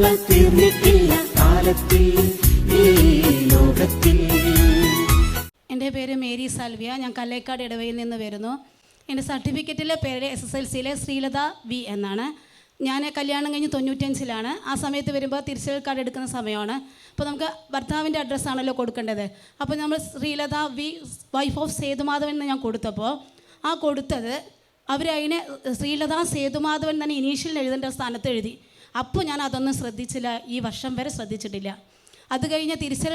പാപങ്ങൾ തീർന്നിട്ടില്ല കാലത്തിൽ ഈ എന്റെ പേര് മേരി സാൽവിയ. ഞാൻ കല്ലേക്കാട് ഇടവയിൽ നിന്ന് വരുന്നു. എന്റെ സർട്ടിഫിക്കറ്റിലെ പേര് എസ് എസ് എൽ സിയിലെ ശ്രീലത വി എന്നാണ്. ഞാൻ കല്യാണം കഴിഞ്ഞ് തൊണ്ണൂറ്റഞ്ചിലാണ്. ആ സമയത്ത് വരുമ്പോൾ തിരിച്ചൽ കാർഡ് എടുക്കുന്ന സമയമാണ്. അപ്പോൾ നമുക്ക് ഭർത്താവിന്റെ അഡ്രസ്സാണല്ലോ കൊടുക്കേണ്ടത്. അപ്പോൾ നമ്മൾ Sreelatha V wife of Sethumadhavan എന്ന് ഞാൻ കൊടുത്തപ്പോൾ ആ കൊടുത്തത് അവർ അതിനെ ശ്രീലത സേതുമാധവൻ തന്നെ ഇനീഷ്യൽ എഴുതേണ്ട സ്ഥാനത്ത് എഴുതി. അപ്പോൾ ഞാൻ അതൊന്നും ശ്രദ്ധിച്ചില്ല ഈ വർഷം വരെ ശ്രദ്ധിച്ചിട്ടില്ല. അത് കഴിഞ്ഞ് തിരിച്ചൽ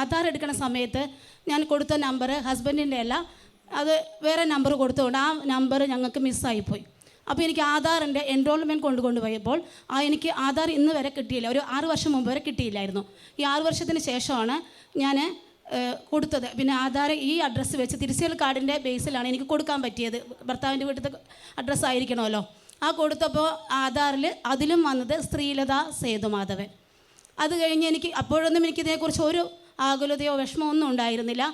ആധാർ എടുക്കുന്ന സമയത്ത് ഞാൻ കൊടുത്ത നമ്പർ ഹസ്ബൻഡിന്റെ അല്ല അത് വേറെ നമ്പർ കൊടുത്തുകൊണ്ട് ആ നമ്പർ ഞങ്ങൾക്ക് മിസ്സായിപ്പോയി. അപ്പോൾ എനിക്ക് ആധാറിന്റെ എൻറോൾമെന്റ് കൊണ്ട് കൊണ്ടുപോയപ്പോൾ ആ എനിക്ക് ആധാർ ഇന്ന് വരെ കിട്ടിയില്ല ഒരു ആറ് വർഷം മുമ്പ് വരെ കിട്ടിയില്ലായിരുന്നു. ഈ ആറ് വർഷത്തിന് ശേഷമാണ് ഞാൻ കൊടുത്തത്. പിന്നെ ആധാർ ഈ അഡ്രസ്സ് വെച്ച് തിരിച്ചൽ കാർഡിന്റെ ബേസിലാണ് എനിക്ക് കൊടുക്കാൻ പറ്റിയത്. ഭർത്താവിന്റെ വീട്ടിലത്തെ അഡ്രസ്സ് ആയിരിക്കണമല്ലോ. ആ കൊടുത്തപ്പോൾ ആധാറിൽ അതിലും വന്നത് ശ്രീലത സേതുമാധവൻ അത് കഴിഞ്ഞ് എനിക്ക് അപ്പോഴൊന്നും ഇതിനെക്കുറിച്ച് ഒരു ആകുലതയോ വിഷമമോ ഒന്നും ഉണ്ടായിരുന്നില്ല.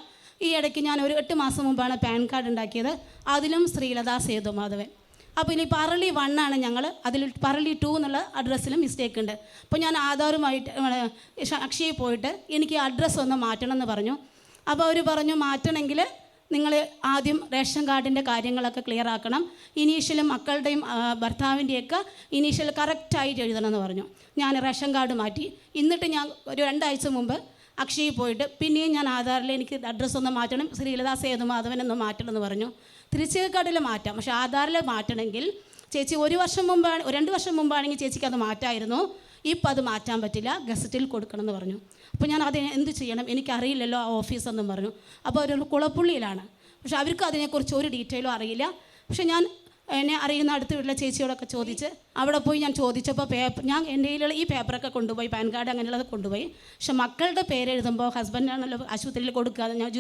ഈ ഇടയ്ക്ക് ഞാൻ ഒരു എട്ട് മാസം മുമ്പാണ് പാൻ കാർഡ് ഉണ്ടാക്കിയത്. അതിലും ശ്രീലത സേതുമാധവൻ അപ്പോൾ ഇനി പറളി ആണ് ഞങ്ങൾ അതിൽ പറളി ടു എന്നുള്ള അഡ്രസ്സിൽ മിസ്റ്റേക്ക് ഉണ്ട്. അപ്പോൾ ഞാൻ ആധാറുമായിട്ട് അക്ഷയിൽ പോയിട്ട് എനിക്ക് അഡ്രസ്സ് ഒന്ന് മാറ്റണം എന്ന് പറഞ്ഞു. അപ്പോൾ അവർ പറഞ്ഞു മാറ്റണമെങ്കിൽ നിങ്ങൾ ആദ്യം റേഷൻ കാർഡിന്റെ കാര്യങ്ങളൊക്കെ ക്ലിയർ ആക്കണം. ഇനീഷ്യലും മക്കളുടെയും ഭർത്താവിന്റെയൊക്കെ ഇനീഷ്യൽ കറക്റ്റായിട്ട് എഴുതണം എന്ന് പറഞ്ഞു. ഞാൻ റേഷൻ കാർഡ് മാറ്റി. എന്നിട്ട് ഞാൻ ഒരു രണ്ടാഴ്ച മുമ്പ് അക്ഷയയിൽ പോയിട്ട് പിന്നെയും ഞാൻ ആധാറിൽ എനിക്ക് അഡ്രസ്സ് ഒന്ന് മാറ്റണം. ശ്രീലതാ സേതുമാധവൻ ഒന്ന് മാറ്റണം എന്ന് പറഞ്ഞു. തിരിച്ചറിയൽ കാർഡിൽ മാറ്റാം. പക്ഷേ ആധാറിൽ മാറ്റണമെങ്കിൽ ചേച്ചി ഒരു വർഷം മുമ്പാണ് രണ്ട് വർഷം മുമ്പാണെങ്കിൽ ചേച്ചിക്ക് അത് മാറ്റായിരുന്നു. ഇപ്പം അത് മാറ്റാൻ പറ്റില്ല. ഗസറ്റിൽ കൊടുക്കണം എന്ന് പറഞ്ഞു. അപ്പോൾ ഞാൻ അത് എന്ത് ചെയ്യണം? എനിക്കറിയില്ലല്ലോ ആ ഓഫീസെന്നും പറഞ്ഞു. അപ്പോൾ അവർ കുളപ്പുള്ളിയിലാണ്. പക്ഷെ അവർക്ക് അതിനെക്കുറിച്ച് ഒരു ഡീറ്റെയിലും അറിയില്ല. പക്ഷെ ഞാൻ എന്നെ അറിയുന്ന അടുത്ത വീട്ടിലെ ചേച്ചിയോടൊക്കെ ചോദിച്ച് അവിടെ പോയി ഞാൻ ചോദിച്ചപ്പോൾ പേപ്പർ ഞാൻ എന്റെ കയ്യിലുള്ള ഈ പേപ്പറൊക്കെ കൊണ്ടുപോയി പാൻ കാർഡ് അങ്ങനെയുള്ളത് കൊണ്ടുപോയി. പക്ഷെ മക്കളുടെ പേര് എഴുതുമ്പോൾ ഹസ്ബൻഡാണല്ലോ ആശുപത്രിയിൽ കൊടുക്കുക ഞാൻ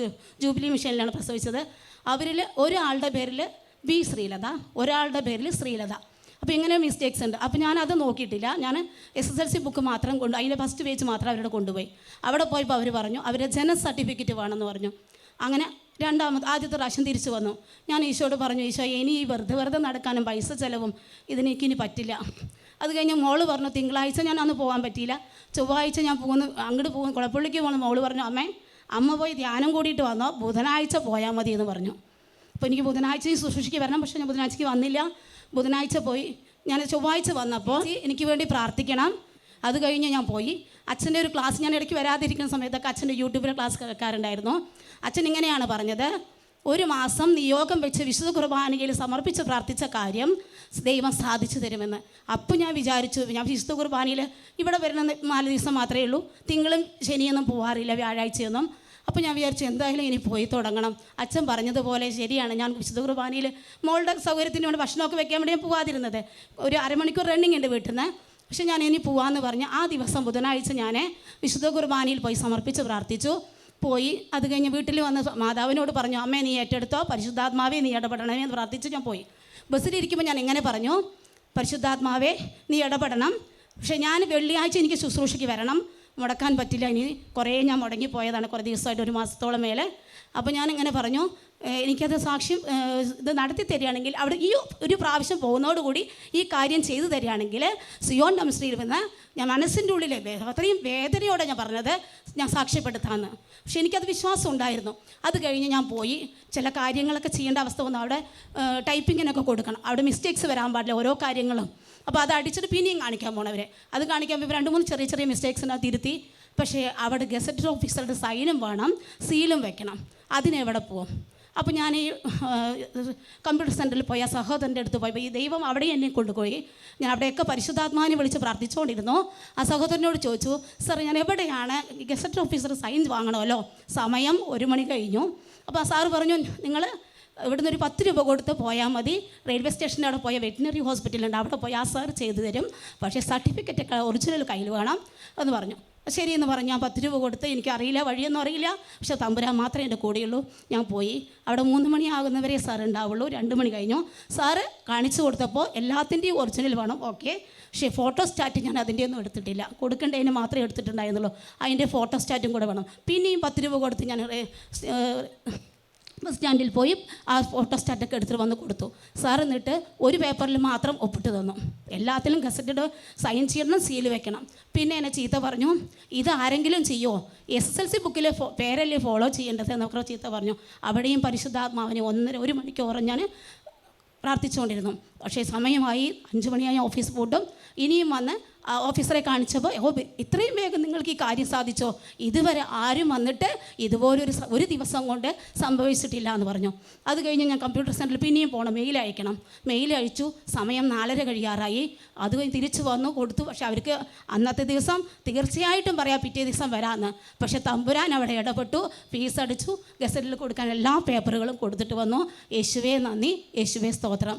ജൂബിലി മിഷനിലാണ് പ്രസവിച്ചത്. അവരിൽ ഒരാളുടെ പേരിൽ ബി ശ്രീലത ഒരാളുടെ പേരിൽ ശ്രീലത. അപ്പോൾ ഇങ്ങനെ മിസ്റ്റേക്സ് ഉണ്ട്. അപ്പോൾ ഞാൻ അത് നോക്കിയിട്ടില്ല. ഞാൻ S S L C book മാത്രം കൊണ്ട് അതിന്റെ ഫസ്റ്റ് പേജ് മാത്രം അവരുടെ കൊണ്ടുപോയി. അവിടെ പോയപ്പോൾ അവർ പറഞ്ഞു അവരുടെ ജന സർട്ടിഫിക്കറ്റ് വേണമെന്ന് പറഞ്ഞു. അങ്ങനെ രണ്ടാമത് ആദ്യത്തെ പ്രാവശ്യം തിരിച്ചു വന്നു. ഞാൻ ഈശോയോട് പറഞ്ഞു ഈശോ ഇനി ഈ വെറുതെ വെറുതെ നടക്കാനും പൈസ ചിലവും ഇതിനെനിക്കിനി പറ്റില്ല. അത് കഴിഞ്ഞ് മോൾ പറഞ്ഞു തിങ്കളാഴ്ച ഞാൻ അന്ന് പോകാൻ പറ്റിയില്ല. ചൊവ്വാഴ്ച ഞാൻ പോകുന്നു അങ്ങോട്ട് പോകും കുളപ്പള്ളിക്ക് പോകണം. മോൾ പറഞ്ഞു അമ്മേ അമ്മ പോയി ധ്യാനം കൂടിയിട്ട് വന്നോ ബുധനാഴ്ച പോയാൽ മതി എന്ന് പറഞ്ഞു. അപ്പോൾ എനിക്ക് ബുധനാഴ്ച ഈ വരണം പക്ഷേ ഞാൻ ബുധനാഴ്ചയ്ക്ക് വന്നില്ല. ബുധനാഴ്ച പോയി. ഞാൻ ചൊവ്വാഴ്ച വന്നപ്പോൾ എനിക്ക് വേണ്ടി പ്രാർത്ഥിക്കണം. അത് കഴിഞ്ഞ് ഞാൻ പോയി. അച്ഛന്റെ ഒരു ക്ലാസ് ഞാൻ ഇടയ്ക്ക് വരാതിരിക്കുന്ന സമയത്തൊക്കെ അച്ഛന്റെ യൂട്യൂബിലെ ക്ലാസ് കേൾക്കാറുണ്ടായിരുന്നു. അച്ഛൻ ഇങ്ങനെയാണ് പറഞ്ഞത്. ഒരു മാസം നിയോഗം വെച്ച് വിശുദ്ധ കുർബാനയിൽ സമർപ്പിച്ച് പ്രാർത്ഥിച്ച കാര്യം ദൈവം സാധിച്ചു തരുമെന്ന്. അപ്പം ഞാൻ വിചാരിച്ചു ഞാൻ വിശുദ്ധ കുർബാനയിൽ ഇവിടെ വരുന്ന നാല് ദിവസം മാത്രമേ ഉള്ളൂ. തിങ്കളും ശനിയൊന്നും പോകാറില്ല വ്യാഴാഴ്ചയൊന്നും. അപ്പോൾ ഞാൻ വിചാരിച്ചു എന്തായാലും ഇനി പോയി തുടങ്ങണം. അച്ഛൻ പറഞ്ഞതുപോലെ ശരിയാണ്. ഞാൻ വിശുദ്ധ കുർബാനയിൽ മോളുടെ സൗകര്യത്തിന് വേണ്ടി ഭക്ഷണമൊക്കെ വെക്കാൻ വേണ്ടി ഞാൻ പോവാതിരുന്നത്. ഒരു അരമണിക്കൂർ റണ്ണിങ് ഉണ്ട് വീട്ടിൽ നിന്ന് പക്ഷെ ഞാൻ ഇനി പോവാന്ന് പറഞ്ഞ് ആ ദിവസം ബുധനാഴ്ച ഞാൻ വിശുദ്ധ കുർബാനയിൽ പോയി സമർപ്പിച്ച് പ്രാർത്ഥിച്ചു. പോയി. അത് കഴിഞ്ഞ് വീട്ടിൽ വന്ന് മാതാവിനോട് പറഞ്ഞു അമ്മേ നീ ഏറ്റെടുത്തോ? പരിശുദ്ധാത്മാവേ നീ ഇടപെടണമേ എന്ന് പ്രാർത്ഥിച്ച്. ഞാൻ പോയി. ബസ്സിലിരിക്കുമ്പോൾ ഞാൻ ഇങ്ങനെ പറഞ്ഞു പരിശുദ്ധാത്മാവേ നീ ഇടപെടണം. പക്ഷേ ഞാൻ വെള്ളിയാഴ്ച എനിക്ക് ശുശ്രൂഷയ്ക്ക് വരണം. മുടക്കാൻ പറ്റില്ല. ഇനി കുറേ ഞാൻ മുടങ്ങി പോയതാണ് കുറേ ദിവസമായിട്ട് ഒരു മാസത്തോളം മേലെ. അപ്പോൾ ഞാൻ ഇങ്ങനെ പറഞ്ഞു "ഏഹ് എനിക്കത് സാക്ഷ്യം ഇത് നടത്തി തരികയാണെങ്കിൽ അവിടെ ഈ ഒരു പ്രാവശ്യം പോകുന്നതോടുകൂടി ഈ കാര്യം ചെയ്തു തരികയാണെങ്കിൽ സിയോൺ ഡംസ്ട്രിയിൽ വന്ന് ഞാൻ മനസ്സിന്റെ ഉള്ളിൽ അത്രയും വേദനയോടെ ഞാൻ പറഞ്ഞത് ഞാൻ സാക്ഷ്യപ്പെടുത്താമെന്ന്. പക്ഷെ എനിക്കത് വിശ്വാസം ഉണ്ടായിരുന്നു. അത് കഴിഞ്ഞ് ഞാൻ പോയി. ചില കാര്യങ്ങളൊക്കെ ചെയ്യേണ്ട അവസ്ഥ വന്നു. അവിടെ ടൈപ്പിങ്ങിനൊക്കെ കൊടുക്കണം. അവിടെ മിസ്റ്റേക്സ് വരാൻ പാടില്ല ഓരോ കാര്യങ്ങളും. അപ്പോൾ അത് അടിച്ചിട്ട് പിന്നെയും കാണിക്കാൻ പോണവരെ. അത് കാണിക്കാൻ ഇപ്പോൾ രണ്ട് മൂന്ന് ചെറിയ ചെറിയ മിസ്റ്റേക്സിനകത്ത് തിരുത്തി പക്ഷേ അവിടെ ഗസറ്റഡ് ഓഫീസറുടെ സൈനും വേണം സീലും വെക്കണം. അതിനെവിടെ പോവും? അപ്പോൾ ഞാൻ ഈ കമ്പ്യൂട്ടർ സെന്ററിൽ പോയി ആ സഹോദരന്റെ അടുത്ത് പോയപ്പോൾ ഈ ദൈവം അവിടെ എന്നെ കൊണ്ടുപോയി. ഞാൻ അവിടെയൊക്കെ പരിശുദ്ധാത്മാവിനെ വിളിച്ച് പ്രാർത്ഥിച്ചുകൊണ്ടിരുന്നു. ആ സഹോദരനോട് ചോദിച്ചു സാർ ഞാൻ എവിടെയാണ് ഗസറ്റ് ഓഫീസർ സൈൻ വാങ്ങണമല്ലോ? സമയം ഒരു മണി കഴിഞ്ഞു. അപ്പോൾ ആ സാറ് പറഞ്ഞു നിങ്ങൾ ഇവിടുന്ന് ഒരു പത്ത് രൂപ കൊടുത്ത് പോയാൽ മതി. റെയിൽവേ സ്റ്റേഷന്റെ അവിടെ പോയ വെറ്റിനറി ഹോസ്പിറ്റലുണ്ട്. അവിടെ പോയി ആ സാർ ചെയ്തു തരും. പക്ഷേ സർട്ടിഫിക്കറ്റ് ഒറിജിനൽ കയ്യിൽ വേണം എന്ന് പറഞ്ഞു. ശരി എന്ന് പറഞ്ഞു. ഞാൻ പത്ത് രൂപ കൊടുത്ത് എനിക്കറിയില്ല വഴിയൊന്നും അറിയില്ല. പക്ഷേ തമ്പുരാൻ മാത്രമേ എന്റെ കൂടെയുള്ളൂ. ഞാൻ പോയി. അവിടെ മൂന്ന് മണിയാകുന്നവരെ സാർ ഉണ്ടാവുള്ളൂ. രണ്ട് മണി കഴിഞ്ഞു. സാറ് കാണിച്ചു കൊടുത്തപ്പോൾ എല്ലാത്തിന്റെയും ഒറിജിനൽ വേണം. ഓക്കെ. പക്ഷേ ഫോട്ടോ സ്റ്റാറ്റ് ഞാൻ അതിന്റെ ഒന്നും എടുത്തിട്ടില്ല. കൊടുക്കേണ്ടതിന് മാത്രമേ എടുത്തിട്ടുണ്ടായിരുന്നുള്ളൂ. അതിന്റെ ഫോട്ടോ സ്റ്റാറ്റും കൂടെ വേണം. പിന്നെയും പത്ത് രൂപ കൊടുത്ത് ഞാൻ ബസ് സ്റ്റാൻഡിൽ പോയി ആ ഫോട്ടോ സ്റ്റാറ്റൊക്കെ എടുത്തിട്ട് വന്ന് കൊടുത്തു. സാർ എന്നിട്ട് ഒരു പേപ്പറിൽ മാത്രം ഒപ്പിട്ട് തന്നു. എല്ലാത്തിലും ഗസറ്റഡ് സൈൻ ചെയ്യണം സീൽ വെക്കണം. പിന്നെ എന്നെ ചീത്ത പറഞ്ഞു ഇത് ആരെങ്കിലും ചെയ്യുമോ എസ് എസ് എൽ സി ബുക്കിലെ പേരല്ലേ ഫോളോ ചെയ്യേണ്ടത്? എന്നൊക്കെ ചീത്ത പറഞ്ഞു. അവിടെയും പരിശുദ്ധാത്മാവിനെ ഒന്നര ഒരു മണിക്കൂർ ഞാൻ പ്രാർത്ഥിച്ചുകൊണ്ടിരുന്നു. പക്ഷേ സമയമായി അഞ്ച് മണിയായി ഓഫീസ് പൂട്ടും ഇനിയും വന്ന് ഓഫീസറെ കാണിച്ചപ്പോൾ ഓ ഇത്രയും വേഗം നിങ്ങൾക്ക് ഈ കാര്യം സാധിച്ചോ? ഇതുവരെ ആരും വന്നിട്ട് ഇതുപോലൊരു ഒരു ദിവസം കൊണ്ട് സംഭവിച്ചിട്ടില്ല എന്ന് പറഞ്ഞു. അത് കഴിഞ്ഞ് ഞാൻ കമ്പ്യൂട്ടർ സെന്ററിൽ പിന്നെയും പോകണം മെയിൽ അയക്കണം. മെയിൽ അയച്ചു സമയം നാലര കഴിയാറായി. അത് കഴിഞ്ഞ് തിരിച്ചു വന്നു കൊടുത്തു. പക്ഷേ അവർക്ക് അന്നത്തെ ദിവസം തീർച്ചയായിട്ടും പറയാം പിറ്റേ ദിവസം വരാമെന്ന് പക്ഷെ തമ്പുരാൻ അവിടെ ഇടപെട്ടു ഫീസ് അടിച്ചു ഗസറ്റിൽ കൊടുക്കാൻ എല്ലാ പേപ്പറുകളും കൊടുത്തിട്ട് വന്നു. യേശുവേ നന്ദി യേശുവേ സ്തോത്രം.